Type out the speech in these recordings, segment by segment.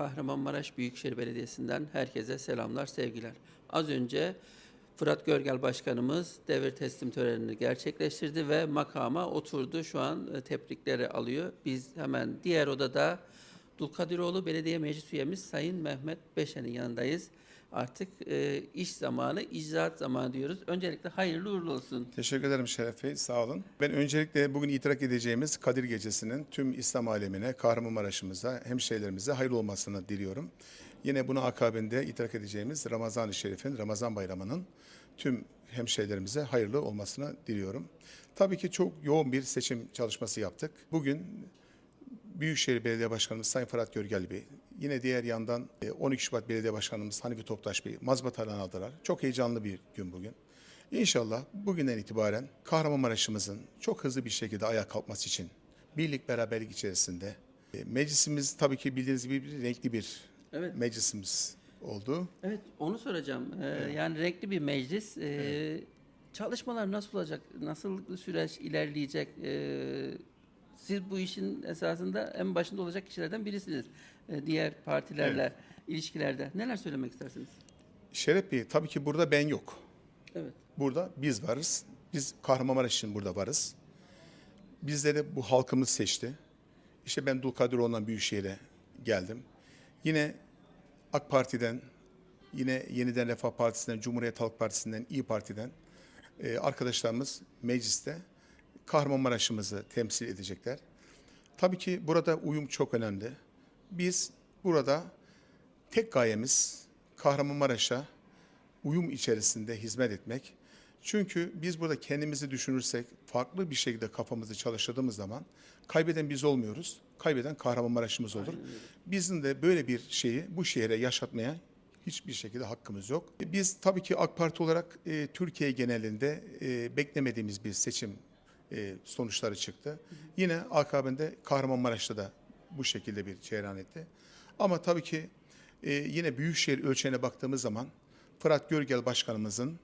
Kahramanmaraş Büyükşehir Belediyesi'nden herkese selamlar, sevgiler. Az önce Fırat Görgel Başkanımız devir teslim törenini gerçekleştirdi ve makama oturdu. Şu an e, tebrikleri alıyor. Biz hemen diğer odada Dulkadiroğlu Belediye Meclis Üyemiz Sayın Mehmet Beşen'in yanındayız. Artık e, iş zamanı, icraat zamanı diyoruz. Öncelikle hayırlı uğurlu olsun. Teşekkür ederim Şeref Bey, sağ olun. Ben öncelikle bugün itirak edeceğimiz Kadir Gecesi'nin tüm İslam alemine, Kahramanmaraş'ımıza, hemşehrilerimize hayırlı olmasını diliyorum. Yine buna akabinde itirak edeceğimiz Ramazan-ı Şerif'in, Ramazan Bayramı'nın tüm hemşehrilerimize hayırlı olmasını diliyorum. Tabii ki çok yoğun bir seçim çalışması yaptık. Bugün Büyükşehir Belediye Başkanımız Sayın Fırat Görgel Bey, yine diğer yandan e, 12 Şubat Belediye Başkanımız Hanifi Toptaş Bey mazbatalarını aldılar. Çok heyecanlı bir gün bugün. İnşallah bugünden itibaren Kahramanmaraş'ımızın çok hızlı bir şekilde ayağa kalkması için birlik beraberlik içerisinde e, meclisimiz tabii ki bildiğiniz gibi bir renkli bir Evet. meclisimiz oldu. Evet, onu soracağım. Ee, Yani renkli bir meclis. Ee, Çalışmalar nasıl olacak? Nasıl süreç ilerleyecek? Ee, siz bu işin esasında en başında olacak kişilerden birisiniz. Ee, diğer partilerle ilişkilerde. Neler söylemek istersiniz? Şeref Bey tabii ki burada ben yok. Evet. Burada biz varız. Biz Kahramanmaraş için burada varız. Bizleri bu halkımız seçti. İşte ben Dulkadiroğlu'ndan Büyükşehir'e geldim. Yine AK Parti'den, yine Yeniden Refah Partisi'nden, Cumhuriyet Halk Partisi'nden, İyi Parti'den e, arkadaşlarımız mecliste Kahramanmaraş'ımızı temsil edecekler. Tabii ki burada uyum çok önemli. Biz burada tek gayemiz Kahramanmaraş'a uyum içerisinde hizmet etmek. Çünkü biz burada kendimizi düşünürsek, farklı bir şekilde kafamızı çalıştırdığımız zaman kaybeden biz olmuyoruz. Kaybeden Kahramanmaraş'ımız olur. Bizim de böyle bir şeyi bu şehre yaşatmaya hiçbir şekilde hakkımız yok. Biz tabii ki AK Parti olarak e, Türkiye genelinde e, beklemediğimiz bir seçim e, sonuçları çıktı. Yine akabinde Kahramanmaraş'ta da bu şekilde bir cereyan etti. Ama tabii ki e, yine Büyükşehir ölçeğine baktığımız zaman Fırat Görgel Başkanımızın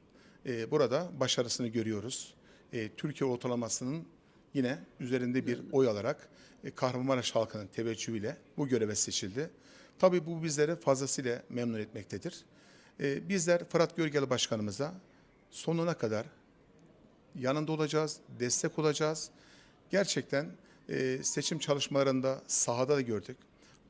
e, burada başarısını görüyoruz. E, Türkiye ortalamasının yine üzerinde bir oy alarak e, Kahramanmaraş halkının teveccühüyle bu göreve seçildi. Tabii bu bizleri fazlasıyla memnun etmektedir. E, bizler Fırat Görgel Başkanımıza sonuna kadar yanında olacağız, destek olacağız. Gerçekten e, seçim çalışmalarında sahada da gördük.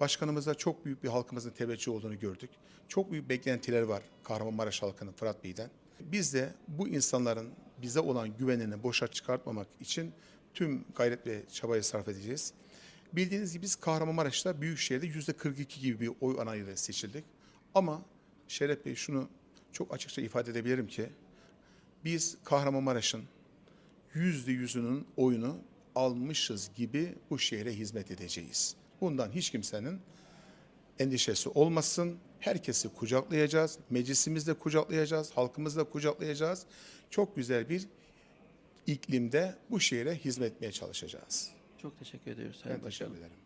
Başkanımıza çok büyük bir halkımızın teveccüh olduğunu gördük. Çok büyük beklentiler var Kahramanmaraş halkının Fırat Bey'den. Biz de bu insanların bize olan güvenini boşa çıkartmamak için tüm gayret ve çabayı sarf edeceğiz. Bildiğiniz gibi biz Kahramanmaraş'ta Büyükşehir'de yüzde 42 gibi bir oy anayla seçildik. Ama Şeref Bey şunu çok açıkça ifade edebilirim ki biz Kahramanmaraş'ın yüzde yüzünün oyunu almışız gibi bu şehre hizmet edeceğiz. Bundan hiç kimsenin endişesi olmasın. Herkesi kucaklayacağız. Meclisimizde kucaklayacağız. Halkımızda kucaklayacağız. Çok güzel bir iklimde bu şehre hizmet etmeye çalışacağız. Çok teşekkür ediyoruz Sayın Ben teşekkür ederim.